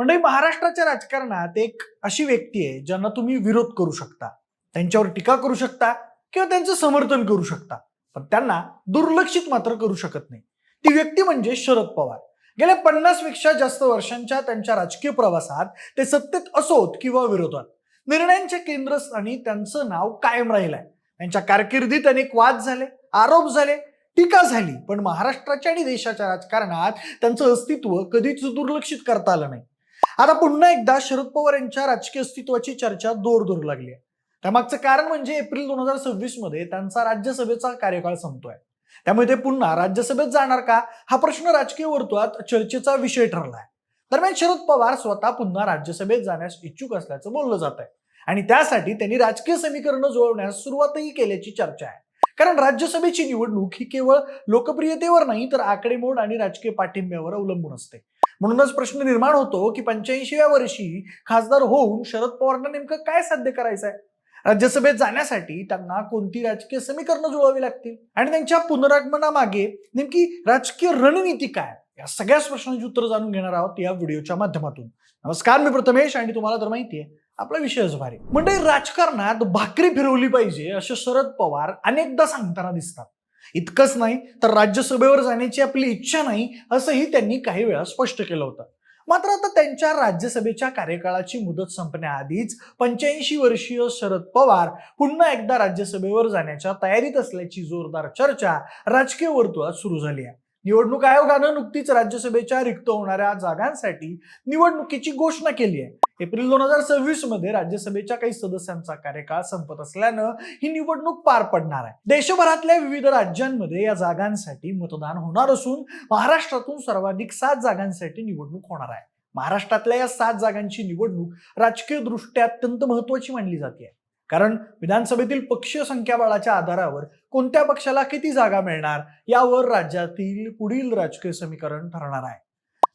म्हणजे महाराष्ट्राच्या राजकारणात एक अशी व्यक्ती आहे ज्यांना तुम्ही विरोध करू शकता त्यांच्यावर टीका करू शकता किंवा त्यांचं समर्थन करू शकता. पण त्यांना दुर्लक्षित मात्र करू शकत नाही. ती व्यक्ती म्हणजे शरद पवार. गेल्या पन्नासपेक्षा जास्त वर्षांच्या त्यांच्या राजकीय प्रवासात ते सत्तेत असोत किंवा विरोधात. निर्णयांच्या केंद्रस्थानी त्यांचं नाव कायम राहिलंय. त्यांच्या कारकिर्दीत अनेक वाद झाले आरोप झाले टीका झाली पण महाराष्ट्राच्या आणि देशाच्या राजकारणात त्यांचं अस्तित्व कधीच दुर्लक्षित करता आलं नाही. आता पुन्हा एकदा शरद पवार यांच्या राजकीय अस्तित्वाची चर्चा दोर धरू लागली आहे. त्यामागचं कारण म्हणजे एप्रिल दोन हजार सव्वीसमध्ये त्यांचा राज्यसभेचा कार्यकाळ संपतोय. त्यामुळे ते पुन्हा राज्यसभेत जाणार का? हा प्रश्न राजकीय वर्तुळात चर्चेचा विषय ठरलाय. दरम्यान शरद पवार स्वतः पुन्हा राज्यसभेत जाण्यास इच्छुक असल्याचं बोललं जात आहे आणि त्यासाठी त्यांनी राजकीय समीकरणं जुळवण्यास सुरुवातही केल्याची चर्चा आहे. कारण राज्यसभेची निवडणूक ही केवळ लोकप्रियतेवर नाही तर आकडेमोड आणि राजकीय पाठिंब्यावर अवलंबून असते. म्हणूनच प्रश्न निर्माण होतो की पंच्याऐंशीव्या वर्षी खासदार होऊन शरद पवारांना नेमकं काय साध्य करायचं आहे राज्यसभेत जाण्यासाठी त्यांना कोणती राजकीय समीकरणं जुळवावी लागतील? आणि त्यांच्या पुनरागमनामागे नेमकी राजकीय रणनीती काय? या सगळ्याच प्रश्नांची उत्तर जाणून घेणार आहोत या व्हिडिओच्या माध्यमातून. नमस्कार मी प्रथमेश आणि तुम्हाला तर माहिती आहे आपला विषयच भारी म्हणजे राजकारणात भाकरी फिरवली पाहिजे असे शरद पवार अनेकदा सांगताना दिसतात. इतकंच नाही तर राज्यसभेवर जाण्याची आपली इच्छा नाही असंही त्यांनी काही वेळा स्पष्ट केलं होतं. मात्र आता त्यांच्या राज्यसभेच्या कार्यकाळाची मुदत संपण्याआधीच पंच्याऐंशी वर्षीय शरद पवार पुन्हा एकदा राज्यसभेवर जाण्याच्या तयारीत असल्याची जोरदार चर्चा राजकीय वर्तुळात सुरू झाली आहे. निवडणूक आयोगानं नुकतीच राज्यसभेच्या रिक्त होणाऱ्या जागांसाठी निवडणुकीची घोषणा केली आहे. एप्रिल दोन हजार सव्वीसमध्ये राज्यसभेच्या काही सदस्यांचा कार्यकाळ संपत असल्यानं ही निवडणूक पार पडणार आहे. देशभरातल्या विविध राज्यांमध्ये या जागांसाठी मतदान होणार असून महाराष्ट्रातून सर्वाधिक सात जागांसाठी निवडणूक होणार आहे. महाराष्ट्रातल्या या सात जागांची निवडणूक राजकीय दृष्ट्या अत्यंत महत्वाची मानली जाते. कारण विधानसभेतील पक्ष संख्याबळाच्या आधारावर कोणत्या पक्षाला किती जागा मिळणार यावर राज्यातील पुढील राजकीय समीकरण ठरणार आहे.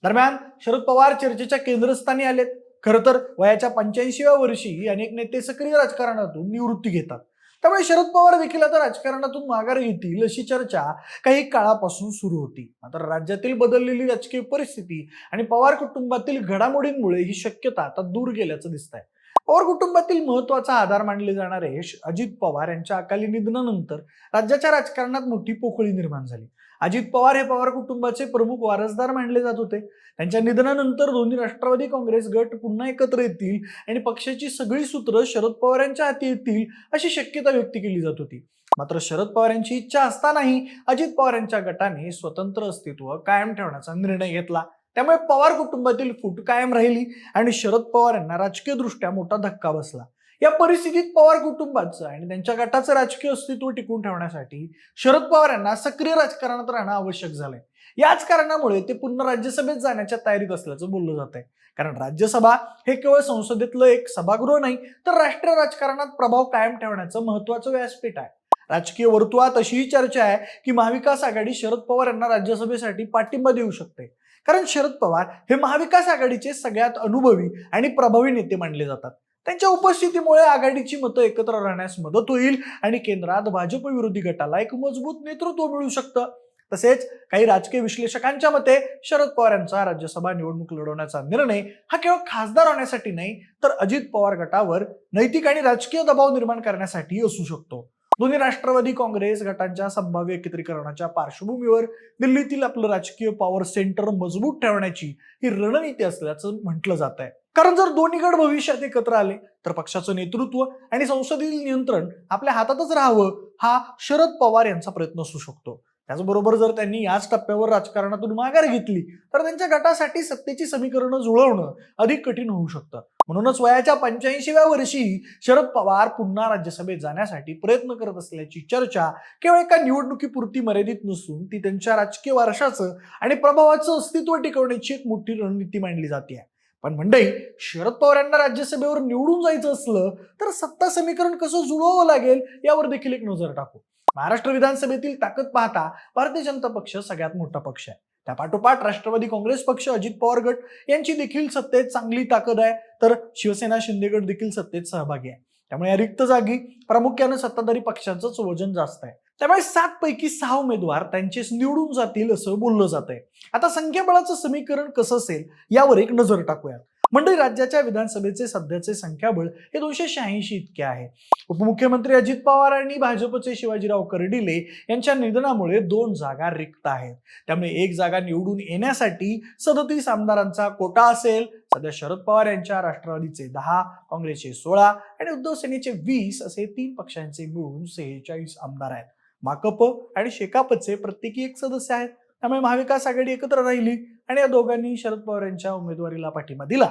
दरम्यान शरद पवार चर्चेच्या केंद्रस्थानी आलेत. खरं तर वयाच्या पंच्याऐंशीव्या वर्षी अनेक नेते सक्रिय राजकारणातून निवृत्ती घेतात. त्यामुळे शरद पवार देखील आता राजकारणातून माघार घेतील अशी चर्चा काही काळापासून सुरू होती. मात्र राज्यातील बदललेली राजकीय परिस्थिती आणि पवार कुटुंबातील घडामोडींमुळे ही शक्यता आता दूर गेल्याचं दिसत आहे पवार कुटुंबातील महत्त्वाचा आधार मानले जाणारे अजित पवार यांच्या अकाली निधनानंतर राज्याच्या राजकारणात मोठी पोकळी निर्माण झाली. अजित पवार हे पवार कुटुंबाचे प्रमुख वारसदार मानले जात होते. त्यांच्या निधनानंतर दोन्ही राष्ट्रवादी काँग्रेस गट पुन्हा एकत्र येतील आणि पक्षाची सगळी सूत्र शरद पवार यांच्या हाती येतील अशी शक्यता व्यक्त केली जात होती. मात्र शरद पवार यांची इच्छा असतानाही अजित पवार यांच्या गटाने स्वतंत्र अस्तित्व कायम ठेवण्याचा निर्णय घेतला. त्यामुळे पवार कुटुंबातील फूट कायम राहिली आणि शरद पवार यांना राजकीय दृष्ट्या मोठा धक्का बसला. या परिस्थितीत पवार कुटुंबाचं आणि त्यांच्या गटाचं राजकीय अस्तित्व टिकून ठेवण्यासाठी शरद पवार यांना सक्रिय राजकारणात राहणं आवश्यक झालंय. याच कारणामुळे ते पुन्हा राज्यसभेत जाण्याच्या तयारीत असल्याचं बोललं जात आहे कारण राज्यसभा हे केवळ संसदेतलं एक सभागृह नाही तर राष्ट्रीय राजकारणात प्रभाव कायम ठेवण्याचं महत्वाचं व्यासपीठ आहे. राजकीय वर्तुळात अशीही चर्चा आहे की महाविकास आघाडी शरद पवार यांना राज्यसभेसाठी पाठिंबा देऊ शकते. कारण शरद पवार हे महाविकास आघाडीचे सगळ्यात अनुभवी आणि प्रभावी नेते मानले जातात. त्यांच्या उपस्थितीमुळे आघाडीची मतं एकत्र राहण्यास मदत होईल आणि केंद्रात भाजप विरोधी गटाला एक मजबूत नेतृत्व मिळू शकतं. तसेच काही राजकीय विश्लेषकांच्या मते शरद पवार यांचा राज्यसभा निवडणूक लढवण्याचा निर्णय हा केवळ खासदार होण्यासाठी नाही तर अजित पवार गटावर नैतिक आणि राजकीय दबाव निर्माण करण्यासाठी असू शकतो. दोन्ही राष्ट्रवादी काँग्रेस गटांच्या संभाव्य एकत्रीकरणाच्या पार्श्वभूमीवर दिल्लीतील आपलं राजकीय पॉवर सेंटर मजबूत ठेवण्याची ही रणनीती असल्याचं म्हटलं जात आहे. कारण जर दोन्ही गट भविष्यात एकत्र आले तर पक्षाचं नेतृत्व आणि संसदेतील नियंत्रण आपल्या हातातच राहावं हा शरद पवार यांचा प्रयत्न असू शकतो. त्याचबरोबर जर त्यांनी याच टप्प्यावर राजकारणातून माघार घेतली तर त्यांच्या गटासाठी सत्तेची समीकरणं जुळवणं अधिक कठीण होऊ शकतं. म्हणूनच वयाच्या पंच्याऐंशीव्या वर्षी शरद पवार पुन्हा राज्यसभेत जाण्यासाठी प्रयत्न करत असल्याची चर्चा केवळ एका निवडणुकीपुरती मर्यादित नसून ती त्यांच्या राजकीय वारशाचं आणि प्रभावाचं अस्तित्व टिकवण्याची एक मोठी रणनीती मांडली जाते. पण मंडई शरद पवार यांना राज्यसभेवर निवडून जायचं असलं तर सत्ता समीकरण कसं जुळवावं लागेल यावर देखील एक नजर टाकू. महाराष्ट्र विधानसभेतील ताकद पाहता भारतीय जनता पक्ष सगळ्यात मोठा पक्ष आहे. त्यापाठोपाठ राष्ट्रवादी काँग्रेस पक्ष अजित पवार गट यांची देखील सत्तेत चांगली ताकद आहे. तर शिवसेना शिंदे गट देखील सत्तेत सहभागी आहे. त्यामुळे या रिक्त जागी प्रामुख्यानं सत्ताधारी पक्षांचंच वजन जास्त आहे. त्यामुळे सात पैकी सहा उमेदवार त्यांचेच निवडून जातील असं बोललं जात आहे आता संख्याबळाचं समीकरण कसं असेल यावर एक नजर टाकूयात. मंडळी राज्याच्या विधानसभेचे सध्याचे संख्याबळ हे दोनशे शहाऐंशी इतके आहे. उपमुख्यमंत्री अजित पवार आणि भाजपचे शिवाजीराव कर्डिले यांच्या निधनामुळे दोन जागा रिक्त आहेत. त्यामुळे एक जागा निवडून येण्यासाठी सदतीस आमदारांचा कोटा असेल. सध्या शरद पवार यांच्या राष्ट्रवादीचे दहा काँग्रेसचे सोळा आणि उद्धव सेनेचे वीस असे तीन पक्षांचे मिळून सेहेचाळीस आमदार आहेत. माकप आणि शेकापचे प्रत्येकी एक सदस्य आहेत. त्यामुळे महाविकास आघाडी एकत्र राहिली आणि या दोघांनी शरद पवार यांच्या उमेदवारीला पाठिंबा दिला.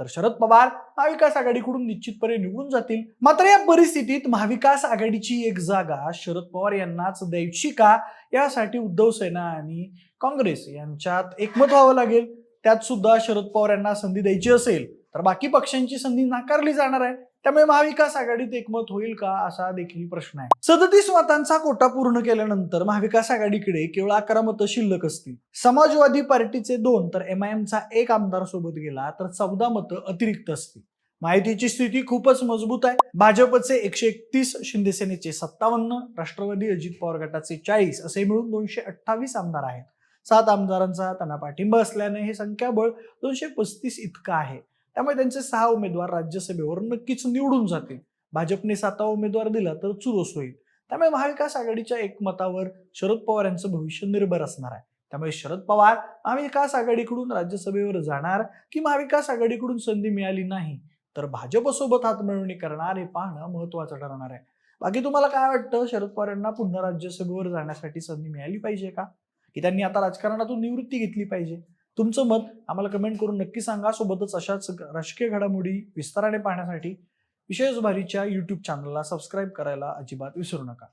तर शरद पवार महाविकास आघाडीकडून निश्चितपणे निवडून जातील. मात्र या परिस्थितीत महाविकास आघाडीची एक जागा शरद पवार यांनाच द्यायची का? यासाठी उद्धव सेना आणि काँग्रेस यांच्यात एकमत व्हावं लागेल. त्यात सुद्धा शरद पवार यांना संधी द्यायची असेल तर बाकी पक्षांची संधी नाकारली जाणार आहे. त्यामुळे महाविकास आघाडीत एकमत होईल का असा देखील प्रश्न आहे. सदतीस मतांचा कोटा पूर्ण केल्यानंतर महाविकास आघाडीकडे केवळ अकरा मतं शिल्लक असतील. समाजवादी पार्टीचे दोन तर एम आय एमचा एक आमदार सोबत गेला तर चौदा मतं अतिरिक्त असतील. माहितीची स्थिती खूपच मजबूत आहे. भाजपचे एकशे एकतीस शिंदेसेनेचे सत्तावन्न राष्ट्रवादी अजित पवार गटाचे चाळीस असे मिळून दोनशे अठ्ठावीस आमदार आहेत. सात आमदारांचा त्यांना पाठिंबा असल्याने हे संख्याबळ दोनशे पस्तीस इतकं आहे. त्यामुळे त्यांचे सहा उमेदवार राज्यसभेवर नक्कीच निवडून जातील. भाजपने सातवा उमेदवार दिला तर चुरोस होईल. त्यामुळे महाविकास आघाडीच्या एकमतावर शरद पवार यांचं भविष्य निर्भर असणार आहे. त्यामुळे शरद पवार महाविकास आघाडीकडून राज्यसभेवर जाणार की महाविकास आघाडीकडून संधी मिळाली नाही तर भाजपसोबत हातमिळवणी करणार हे पाहणं महत्वाचं ठरणार आहे. बाकी तुम्हाला काय वाटतं? शरद पवार यांना पुन्हा राज्यसभेवर जाण्यासाठी संधी मिळाली पाहिजे का? की त्यांनी आता राजकारणातून निवृत्ती घेतली पाहिजे? तुमचं मत आम्हाला कमेंट करून नक्की सांगा. सोबतच अशाच राजकीय घडामोडी विस्ताराने पाहण्यासाठी विशेष भारीच्या यूट्यूब चॅनलला सबस्क्राईब करायला अजिबात विसरू नका.